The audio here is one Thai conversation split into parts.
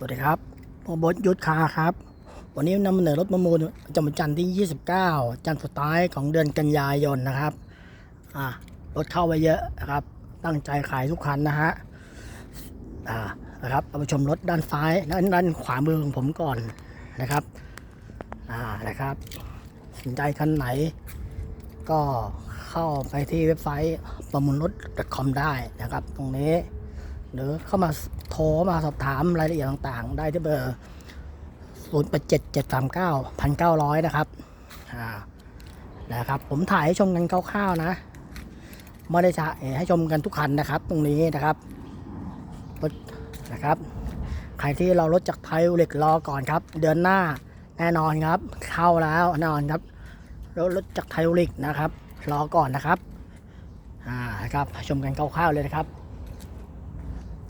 สวัสดีครับผมบดยุทธคาครับ วันนี้นำเสนอรถประมูลประจำวันจันทร์ที่ 29 จันทร์สุดท้ายของเดือนกันยายนนะครับอ่ารถเข้าไปเยอะนะครับ ตั้งใจขายทุกคันนะฮะอ่านะครับเอาไปชมรถด้านซ้ายด้านด้านขวามือของผมก่อนนะครับอ่านะครับสนใจคันไหน ก็เข้าไปที่เว็บไซต์ประมูลรถ .com ได้นะครับ ตรงนี้ หรือเข้ามาโทรมาสอบถามรายละเอียดต่างๆ ได้ที่เบอร์ 0 8 7 7 3 9 1 9 0 0 นะครับอ่านะครับ ผมถ่ายให้ชมกันคร่าวๆนะไม่ได้ถ่ายให้ชมกันทุกคันนะครับ ตรงนี้นะครับรถนะครับ ใครที่เรารถจากไทยเล็กรอก่อนครับ เดือนหน้าแน่นอนครับ เข้าแล้วแน่นอนครับรถรถจากไทยเล็กนะครับ รอก่อนนะครับอ่านะครับชมกันคร่าวๆเลยนะครับ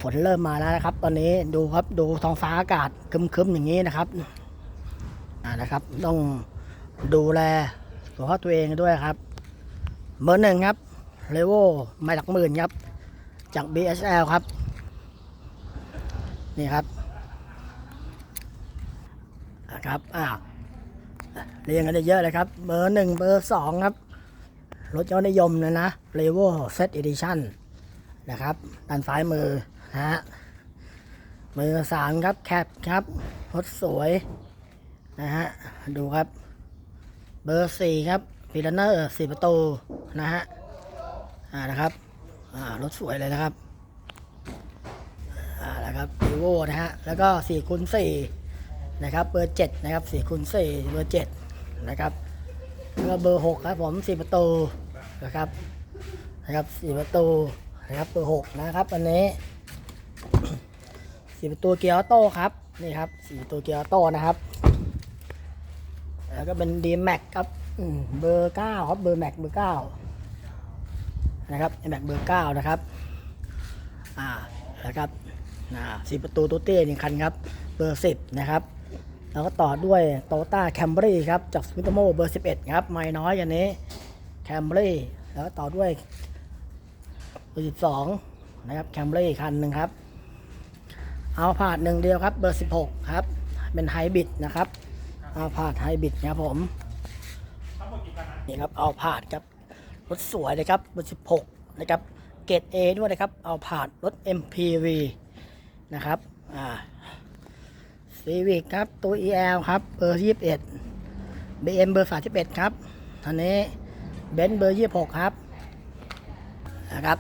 ฝนเริ่มมาแล้วนะครับ ตอนนี้ดูครับดูท้องฟ้าอากาศคึมๆอย่างนี้นะครับนะครับ ต้องดูแลสุขภาพตัวเองด้วยครับเบอร์หนึ่งครับเลโวไม่หลักหมื่นครับ จาก BSL ครับ นี่ครับนะครับอ่าเรียงกันเยอะเลยครับ เบอร์หนึ่งเบอร์สองครับ รถยอดนิยมเลยนะเลโวเซตเอดิชั่นนะครับด้านซ้ายมือ นะฮะมือสามครับแคปครับรถสวยนะฮะดูครับ เบอร์สี่ครับฟิลเนอร์สี่ประตูนะฮะอ่านะครับอ่ารถสวยเลยนะครับอ่านะครับวีโวนะฮะแล้วก็สี่คูณสี่นะครับเบอร์เจ็ดนะครับสี่คูณสี่เบอร์เจ็ดนะครับแล้วก็เบอร์หกครับผมสี่ประตูนะครับนะครับสี่ประตูนะครับตัวหกนะครับอันนี้ สีประตูเกียร์ออโต้ครับนี่ครับสี่ประตูเกียร์ออโต้นะครับ แล้วก็เป็น d m a x ครับเบอร์เก้าครับเบอร์แม็กเบอร์เก้านะครับแม็กเบอร์เก้านะครับอ่านะครับอ่าสี่ประตูตัวเต้หนึ่งคันครับเบอร์สิบนะครับแล้วก็ต่อด้วยโตต้าแคมบรีครับจากสวิตโมเบอร์สิบเอ็ดครับไม่น้อยอย่างนี้แคมบรีแล้วก็ต่อด้วยเบอร์สิบสองนะครับแคมเบรีคันหนึ่งครับ เอาผาดหนึ่งเดียวครับ เบอร์สิบหกครับ เป็นไฮบิดนะครับ เอาผาดไฮบิดครับผมนี่ครับเอาผาดครับรถสวยเลยครับเบอร์สิบหกนะครับ เกรด A ด้วยนะครับ เอาผาดรถ MPV นะครับอ่าซีวิกครับ ตัว EL ครับ เบอร์ยี่สิบเอ็ด BM เบอร์สามสิบเอ็ดครับอันนี้เบนซ์เบอร์ยี่สิบหกครับนะครับ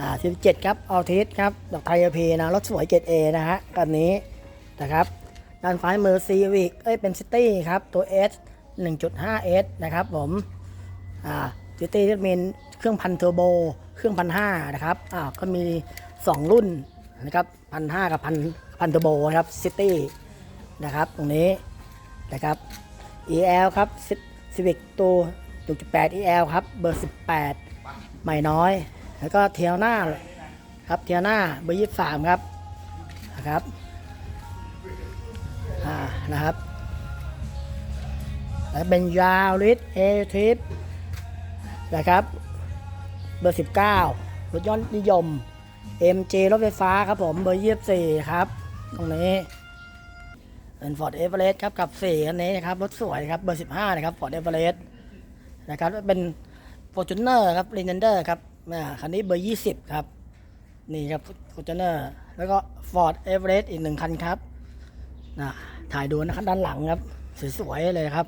อ่า17ครับออทิสครับดอกไทยพีนะรถสวยเกรดเอนะฮะคันนี้นะครับด้านซ้ายมือซีวิกเอ้ยเป็นซิตี้ครับตัว S 1.5 S นะครับผมอ่าซิตี้จะมีเครื่องพันเทอร์โบเครื่องพันห้านะครับอ่าก็มี 2 รุ่นนะครับพันห้ากับพันพันเทอร์โบครับซิตี้นะครับตรงนี้นะครับ EL ครับซีวิกตัว 1.8 EL ครับ เบอร์ 18 ใหม่น้อย แล้วก็เทียวหน้าครับเทียวหน้าเบอร์ยี่สามครับนะครับอ่านะครับแล้วเป็นยาวลิสเอทิปนะครับ เบอร์สิบเก้ารถยนต์นิยม MG รถไฟฟ้าครับผมเบอร์ยี่สี่ครับ ตรงนี้เป็น Ford Everest ครับกับสี่อันนี้นะครับรถสวยครับเบอร์สิบห้านะครับ Ford Everest นะครับเป็น Fortuner ครับ r e n a n d e r ครับ อ่าคันนี้เบอร์ 20 ครับ นี่ครับ Fortuner แล้วก็ Ford Everest อีกหนึ่งคันครับนะถ่ายดูนะครับด้านหลังครับ สวยๆเลยครับ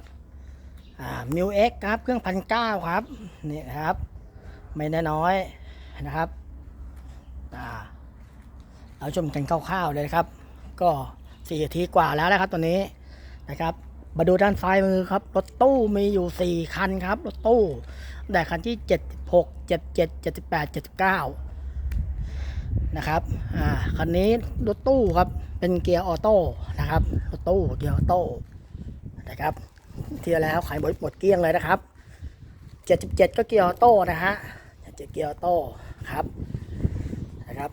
อ่า m ิวเครับ เครื่องพันเก้าครับ นี่ครับ ไม่ได้น้อยนะครับอ่าเราชมกันคร่าวๆเลยครับ ก็สี่นาทีกว่าแล้วนะครับตอนนี้นะครับ มาดูด้านซ้ายมือครับ รถตู้มีอยู่ 4 คันครับ รถตู้แต่คันที่ 76 77 78 79 นะครับ อ่า คันนี้รถตู้ครับ เป็นเกียร์ออโต้นะครับ รถตู้เกียร์ออโต้นะครับ เที่ยวแล้วขายหมดหมดเกลี้ยงเลยนะครับ 77 ก็เกียร์ออโต้นะฮะ77เกียร์ออโต้ครับ นะครับ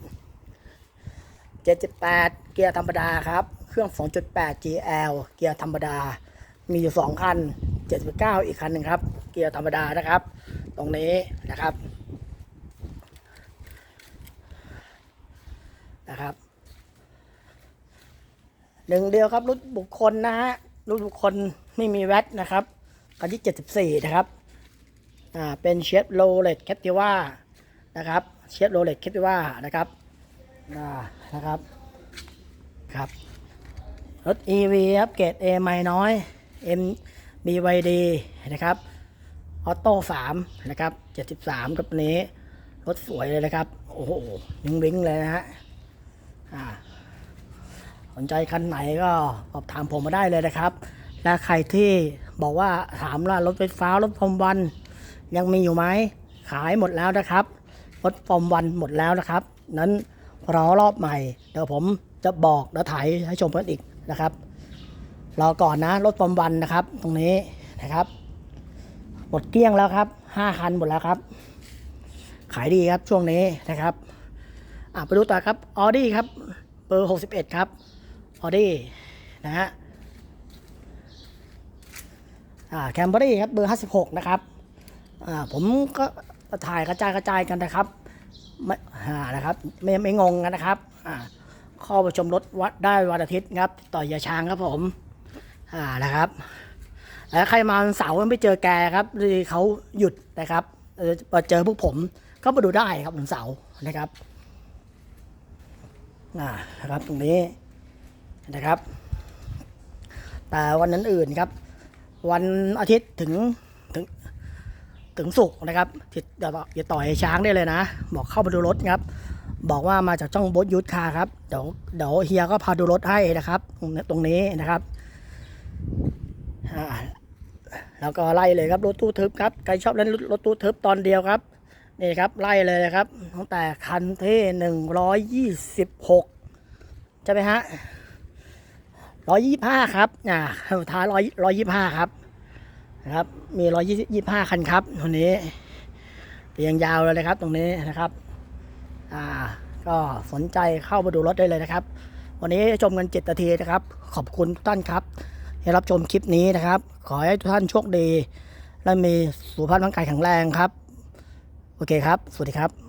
78 เกียร์ธรรมดาครับ เครื่อง 2.8 GL เกียร์ธรรมดา มีอยู่2คัน79อีกคันหนึ่งครับ เกียร์ธรรมดานะครับ ตรงนี้นะครับนะครับหนึ่งเดียวครับรถบุคคลนะฮะรถบุคคลไม่มีแวตนะครับคันที่74นะครับอ่าเป็นเชฟโรเลตแคปติว่านะครับเชฟโรเลตแคปติว่านะครับอ่านะครับครับรถ EV ครับเกรด A ไม่น้อย M BYD นะครับออโต้3นะครับ73กับนี้รถสวยเลยนะครับ โอ้โหวิงวิงเลยนะฮะสนใจคันไหนก็สอบถามผมมาได้เลยนะครับ และใครที่บอกว่าถามว่ารถไฟฟ้ารถฟอร์มวัน ยังมีอยู่ไหมขายหมดแล้วนะครับ รถฟอร์มวันหมดแล้วนะครับ นั้นรอรอบใหม่ เดี๋ยวผมจะบอกแล้วถ่ายให้ชมกันอีกนะครับ รอก่อนนะรถฟอร์มวันนะครับ ตรงนี้นะครับหมดเกลี้ยงแล้วครับห้าคันหมดแล้วครับ ขายดีครับช่วงนี้นะครับอะไปดูต่อครับออดี้ครับเบอร์61ครับออดี้นะฮะอ่าแคมเบอรี่ครับเบอร์56นะครับอ่าผมก็ถ่ายกระจายกระจายกันนะครับไม่อ่านะครับไม่ไม่งงกันนะครับอ่าเข้าไปชมรถวัดได้วันอาทิตย์ครับ ต่อยาช้างครับผม อ่านะครับ แล้วใครมาเสาร์ไม่เจอแกครับที่เขาหยุดนะครับเออมาเจอพวกผมก็มาดูได้ครับวันเสาร์นะครับอ่านะครับตรงนี้นะครับ แต่วันนั้นอื่นครับ วันอาทิตย์ถึงถึงถึงศุกร์นะครับติดอย่าต่อย่าต่อยช้างได้เลยนะ บอกเข้ามาดูรถครับ บอกว่ามาจากช่องบดยูทธคาครับเดี๋ยวเดี๋ยวเฮียก็พาดูรถให้นะครับ ตรงนี้นะครับ แล้วก็ไล่เลยครับรถตู้ทึบครับใครชอบเล่นรถตู้ทึบตอนเดียวครับนี่ครับไล่เลยนะครับตั้งแต่คันที่หนึ่งร้อยยี่สิบหกใช่ไหมฮะร้อยยี่ห้าครับอ่าสุดท้ายร้อยร้อยยี่ห้าครับนะครับมีร้อยยี่ห้าคันครับตรงนี้เรียงยาวเลยนะครับตรงนี้นะครับอ่าก็สนใจเข้ามาดูรถได้เลยนะครับ วันนี้ชมกันเจ็ดนาทีนะครับ ขอบคุณทุกท่านครับ ที่รับชมคลิปนี้นะครับ ขอให้ทุกท่านโชคดี และมีสุขภาพร่างกายแข็งแรงครับ โอเคครับ สวัสดีครับ